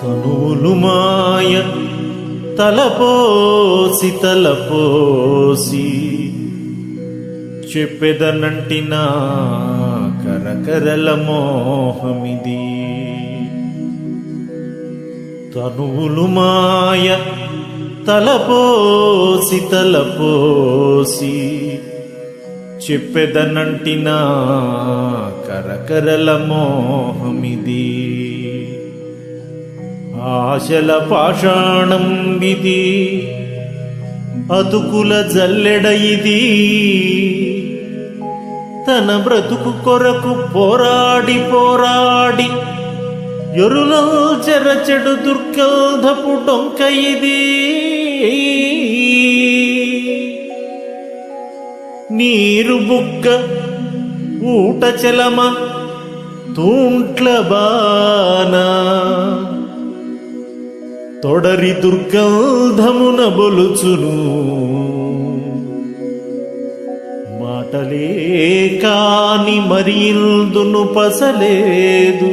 తనువులు మాయ తలపోసి తలపోసి చెప్పెదనంటినా కరకరల మోహమిది. తనువులు మాయ తలపోసి తలపోసి చెప్పెదనంటినా కరకరల మోహమిది. ఆశల పాషాణం విధి అతుకుల జల్లెడ ఇది. తన బ్రతుకు కొరకు పోరాడి పోరాడి ఎరులో చెరచెడు దుర్గంధపు డొంక ఇది నీరు బుగ్గ ఊట చలమ తూంట్ల బానా. తొడరి దుర్గంధమున బొలుచును. మాటలే కాని మరిందును పసలేదు.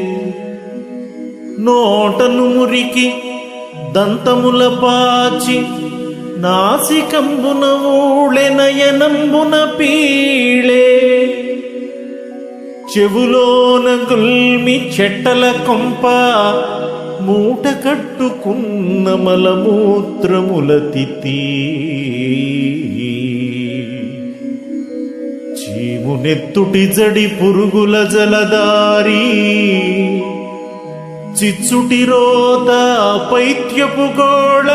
నోటను మురికి దంతముల పాచి నాసికంబున ఊళెనయనంబున పీళే చెవులోన గుల్మి చెట్టల కొంప మూట కట్టుకున్న మలమూత్రముల తిత్తి చీమునెత్తుటి జడి పురుగుల జలదారి చిచ్చుటి రోత పైత్యపు గోళ.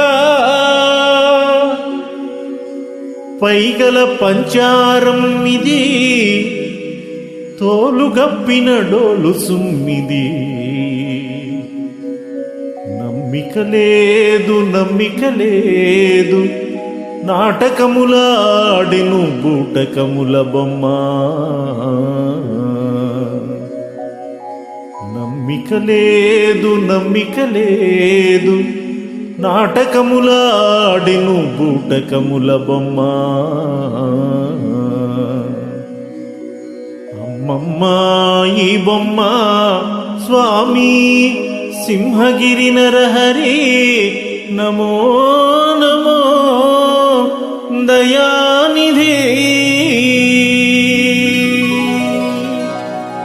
పైగల పంచారం ఇది తోలుగప్పిన డోలు సుమ్మిది. నమ్మిక లేదు నమ్మిక లేదు. నాటకములాడిను బూటకముల బొమ్మ. నమ్మిక లేదు నమ్మిక లేదు నాటకములాడిను బూటకముల బొమ్మ. అమ్మమ్మ ఈ బొమ్మ స్వామి సింహగిరి నరహరి. నమో నమో தயாநிதி